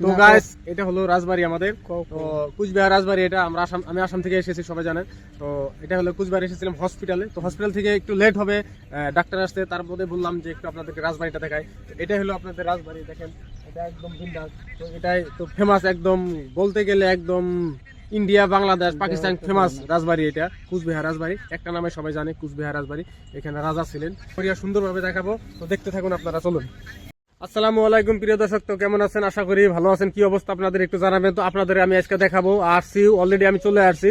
তো গাইস এটা হলো রাজবাড়ি আমাদের। তো কুচবিহার রাজবাড়ি এটা আমরা আসাম আমি আসাম থেকে এসেছি সবাই জানেন তো এটা হলো কুচবিহার এসেছিলাম হসপিটালে তো হসপিটাল থেকে একটু লেট হবে ডাক্তার আসতে। তার মধ্যে বললাম যে একটু আপনাদেরকে রাজবাড়িটা দেখাই। এটা হলো আপনাদের রাজবাড়ি দেখেন এটা একদম বিন্দাস। তো এটাই তো ফেমাস একদম বলতে গেলে একদম ইন্ডিয়া বাংলাদেশ পাকিস্তান ফেমাস রাজবাড়ি এটা কুচবিহার রাজবাড়ি। একটা নামে সবাই জানে কুচবিহার রাজবাড়ি। এখানে রাজা ছিলেন। সুন্দরভাবে দেখাবো। তো দেখতে থাকুন আপনারা চলুন। আসসালামু আলাইকুম, প্রিয় দর্শক, তো কেমন আছেন? আশা করি ভালো আছেন। কি অবস্থা আপনাদের একটু জানাবেন। তো আপনাদের আমি আজকে দেখাবো। আসছি অলরেডি আমি চলে আসছি।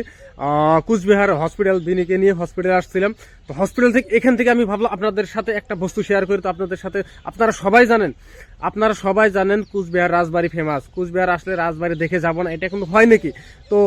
কুচবিহার হসপিটাল বিনিকে নিয়ে হসপিটালে আসছিলাম। তো হসপিটাল থেকে এখান থেকে আমি ভাবলাম আপনাদের সাথে একটা বস্তু শেয়ার করি। তো আপনাদের সাথে আপনারা সবাই জানেন, আপনারা সবাই জানেন কুচবিহার রাজবাড়ি ফেমাস কুচবিহার আসলে রাজবাড়ি দেখে যাব না, এটা কিন্তু হয় নাকি? তো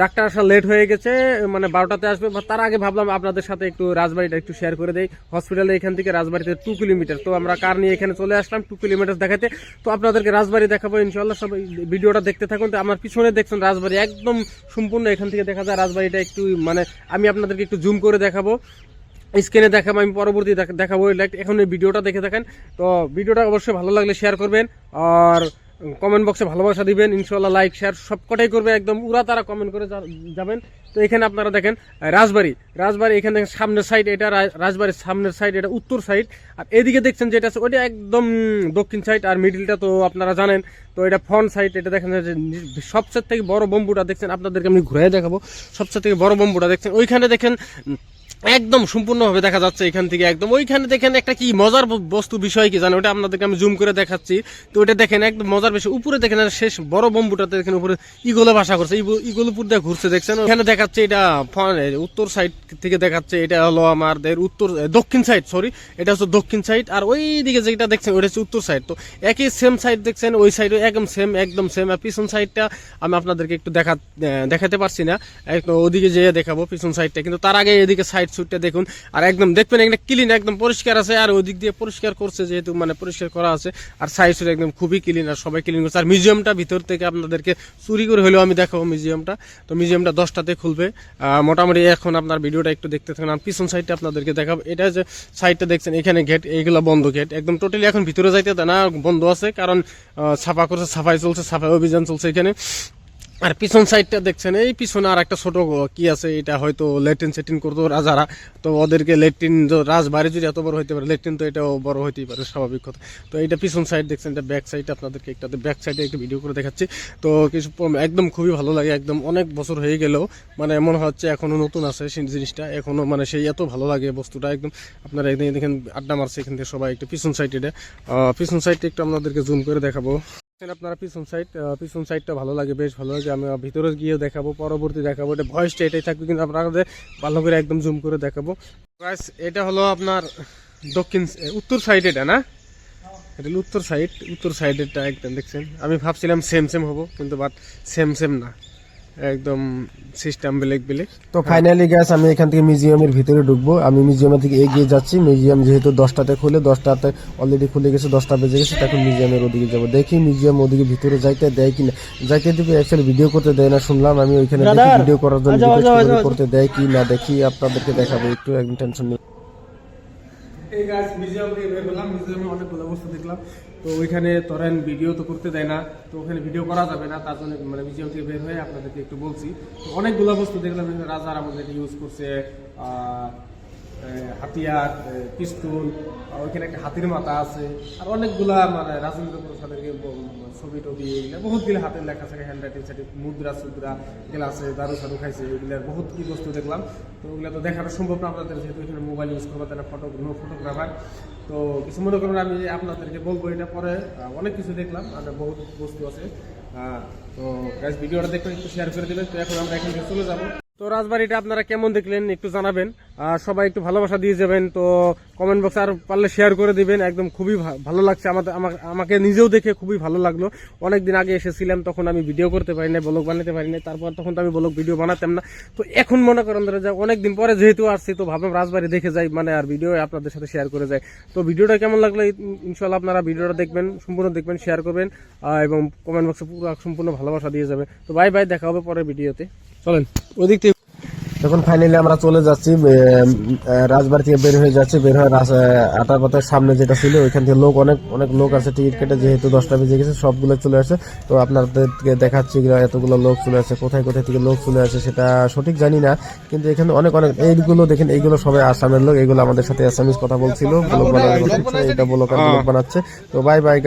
ডাক্তার আসা লেট হয়ে গেছে মানে বারোটাতে আসবে, বা তার আগে ভাবলাম আপনাদের সাথে একটু রাজবাড়িটা একটু শেয়ার করে দেই। হসপিটালে এখান থেকে রাজবাড়িতে টু কিলোমিটার তো আমরা কার নিয়ে এখানে চলে আসলাম টু কিলোমিটার দেখাতে। তো আপনাদেরকে রাজবাড়ি দেখাবো ইনশাল্লাহ সবাই ভিডিওটা দেখতে থাকুন। তো আমার পিছনে দেখছেন রাজবাড়ি একদম সম্পূর্ণ এখান থেকে দেখা যায় রাজবাড়িটা একটু মানে আমি আপনাদেরকে একটু জুম করে দেখাবো। স্ক্রিনে দেখাবো, আমি পরবর্তী দেখাবো। লাইক এখন ভিডিওটা দেখে দেখেন তো, ভিডিওটা অবশ্যই ভালো লাগলে শেয়ার করবেন। আর কমেন্ট বক্সে ভালোবাসা দিবেন ইনশাল্লাহ লাইক শেয়ার সব কটাই করবে একদম। উড়া তারা কমেন্ট করে যাবেন। তো এখানে আপনারা দেখেন রাজবাড়ি। রাজবাড়ি এখানে দেখেন, সামনের সাইড এটা রাজবাড়ির সামনের সাইড এটা, উত্তর সাইড আর এদিকে দেখছেন যেটা আছে, ওইটা একদম দক্ষিণ সাইড আর মিডিলটা তো আপনারা জানেন, তো এটা ফ্রন্ট সাইড এটা দেখেন যে সবচেয়ে থেকে বড় বম্বুটা দেখছেন, আপনাদেরকে আমি ঘুরে দেখাবো। সবচেয়ে থেকে বড় বম্বুটা দেখছেন। ওইখানে দেখেন একদম সম্পূর্ণভাবে দেখা যাচ্ছে এখান থেকে একদম। ওইখানে দেখেন একটা কি মজার বস্তু বিষয় কি জানো ওটা আপনাদেরকে আমি জুম করে দেখাচ্ছি। তো ওটা দেখেন একদম মজার বিষয়। উপরে দেখেন শেষ বড় বম্বুটাতে দেখেন উপরে ইগলে ভাষা করছে। ইগল উপর দিয়ে ঘুরছে, দেখছেন? ওখানে দেখাচ্ছে এটা উত্তর সাইড থেকে দেখাচ্ছে এটা হলো আমাদের উত্তর দক্ষিণ সাইড সরি এটা হচ্ছে দক্ষিণ সাইড আর ওই দিকে যেটা দেখছেন, ওটা হচ্ছে উত্তর সাইড তো একই সেম সাইড দেখছেন, ওই সাইডে একদম সেম একদম সেম আর পিছন সাইডটা আমি আপনাদেরকে একটু দেখা দেখাতে পারছি না। একদম ওদিকে যেয়ে দেখাবো পিছন সাইডটা কিন্তু তার আগে এদিকে সাইড সুটটা দেখুন। আর একদম দেখবেন একটা ক্লিন একদম পরিষ্কার আছে, আর ওদিক দিয়ে পরিষ্কার করছে যেহেতু মানে পরিষ্কার করা আছে, আর সাইজ একদম খুবই ক্লিন আর সবাই ক্লিন করছে। আর মিউজিয়ামটা ভিতর থেকে আপনাদেরকে চুরি করে হলেও আমি দেখাবো মিউজিয়ামটা তো মিউজিয়ামটা দশটাতে খুলবে। মোটামুটি এখন আপনার ভিডিওটা একটু দেখতে থাকুন। আর পিছন সাইডটা আপনাদেরকে দেখাবো। এটা যে সাইডটা দেখছেন, এখানে গেট এইগুলো বন্ধ গেট একদম টোটালি এখন ভিতরে যাইতে না বন্ধ আছে, কারণ ছাপা করছে সাফাই চলছে সাফাই অভিযান চলছে এখানে। আর পিছন সাইডটা দেখছেন, এই পিছনে আর একটা ছোট কি আছে, এটা হয়তো লেট্রিন সেটিন করতো রাজারা। তো ওদেরকে লেট্রিন রাজবাড়ি যদি এত বড় হইতে পারে লেট্রিন তো এটাও বড় হইতেই পারে, স্বাভাবিক কথা। তো এটা পিছন সাইড দেখছেন, এটা ব্যাক সাইড আপনাদেরকে একটা ব্যাক সাইডে একটু ভিডিও করে দেখাচ্ছি। তো কিছু একদম খুবই ভালো লাগে, একদম অনেক বছর হয়ে গেলেও মানে মনে হচ্ছে এখনও নতুন আছে সেই জিনিসটা, এখনও মানে সেই এত ভালো লাগে বস্তুটা, একদম আপনারা একদিন দেখেন, আড্ডা মারছে এখান থেকে সবাই একটু পিছন সাইড এটা পিছন সাইডটা একটু আপনাদেরকে জুম করে দেখাবো। আপনারা পিছন সাইড পিছন সাইডটা ভালো লাগে, বেশ ভালো লাগে। আমি ভিতরে গিয়ে দেখাবো, পরবর্তী দেখাবো। এটা ভয়েসটা এটাই থাকবে কিন্তু আপনাদের ভালো করে একদম জুম করে দেখাবো। এটা হলো আপনার দক্ষিণ উত্তর সাইড এটা না? এটা উত্তর সাইড উত্তর সাইডেরটা একদম, দেখছেন? আমি ভাবছিলাম সেম সেম হব, কিন্তু বাট সেম সেম না। একদম সিস্টেম বেলেগ বেলেগ তো ফাইনালি গ্যাস আমি এখান থেকে মিউজিয়ামের ভিতরে ঢুকবো। আমি মিউজিয়ামের থেকে এগিয়ে যাচ্ছি। মিউজিয়াম যেহেতু দশটাতে খুলে দশটাতে অলরেডি খুলে গেছে দশটা বেজে গেছে তখন মিউজিয়ামের ওদিকে যাব। দেখি মিউজিয়াম ওদিকে ভিতরে যাইতে দেয় কিনা। যাইতে দিবে অ্যাকচুয়ালি ভিডিও করতে দেয় না শুনলাম। আমি ওইখানে ভিডিও করার জন্য request করতে দেয় কি না দেখি আপনাদেরকে দেখাবো। একটু একদম টেনশন নেই। এই গাছ মিউজিয়াম থেকে বের হলাম মিউজিয়ামে অনেকগুলো বস্তু দেখলাম। তো ওইখানে ধরেন ভিডিও তো করতে দেয় না, তো ওখানে ভিডিও করা যাবে না, তার জন্য মানে মিউজিয়াম থেকে বের হয়ে আপনাদেরকে একটু বলছি। তো অনেকগুলো বস্তু দেখলাম, রাজার আমাদের ইউজ করছে হাতিয়ার পিস্তল ওইখানে একটা হাতির মাথা আছে, আর অনেকগুলা মানে রাজেন্দ্র প্রসাদেরকে ছবি টবি এগুলো বহুতগুলো হাতের লেখা থাকে হ্যান্ড রাইটিং সাইটে মুদ্রা সুদ্রা এগুলো আছে দারু সারু খাইছে, এগুলার বহুত কি বস্তু দেখলাম। তো ওগুলো তো দেখানো সম্ভব না আপনাদের, যেহেতু এখানে মোবাইল ইউজ করব তারা ফটো নো ফটোগ্রাফার তো কিছু মনে করেন, আমি আপনাদেরকে বলব এটা পরে অনেক কিছু দেখলাম, আর বহুত বস্তু আছে। তো গাইজ ভিডিওটা দেখবেন, একটু শেয়ার করে দেবেন। তো এখন আমরা এখান থেকে চলে যাব। তো রাজবাড়িটা আপনারা কেমন দেখলেন একটু জানাবেন। আর সবাই একটু ভালোবাসা দিয়ে যাবেন, তো কমেন্ট বক্সে আর পারলে শেয়ার করে দিবেন। একদম খুবই ভালো লাগছে আমাদের আমা- আমাকে নিজেও দেখে খুবই ভালো লাগল। অনেকদিন আগে এসেছিলাম, তখন আমি ভিডিও করতে পারি না ব্লগ বানাতে পারি না তারপর তখন তো আমি ব্লগ ভিডিও বানাতাম না। তো এখন মনে করেন ধরে যা অনেকদিন পরে যেহেতু আসছি, তো ভাবলাম রাজবাড়ি দেখে যাই মানে আর ভিডিও আপনাদের সাথে শেয়ার করে যাই। তো ভিডিওটা কেমন লাগল? ইনশাল্লাহ আপনারা ভিডিওটা দেখবেন, সম্পূর্ণ দেখবেন শেয়ার করবেন এবং কমেন্ট বক্সে পুরো সম্পূর্ণ ভালোবাসা দিয়ে যাবে তো বাই বাই দেখা হবে পরের ভিডিওতে চলেন, ওদিক থেকে তখন ফাইনালি আমরা চলে যাচ্ছি রাজবাড়ি থেকে বের হয়ে যাচ্ছি বের হয়ে আটার পথের সামনে যেটা ছিল ওইখান থেকে লোক অনেক অনেক লোক আছে টিকিট কেটে যেহেতু দশটা বেজে গেছে সবগুলো চলে আসে। তো আপনাদেরকে দেখাচ্ছি এতগুলো লোক চলে আসে কোথায় কোথায় থেকে লোক চলে আসে সেটা সঠিক জানি না। কিন্তু এখানে অনেক অনেক এইগুলো দেখেন এইগুলো সবাই আসামের লোক এগুলো আমাদের সাথে আসামিস কথা বলছিল এটা ব্লগ বানাচ্ছে। তো বাই বাই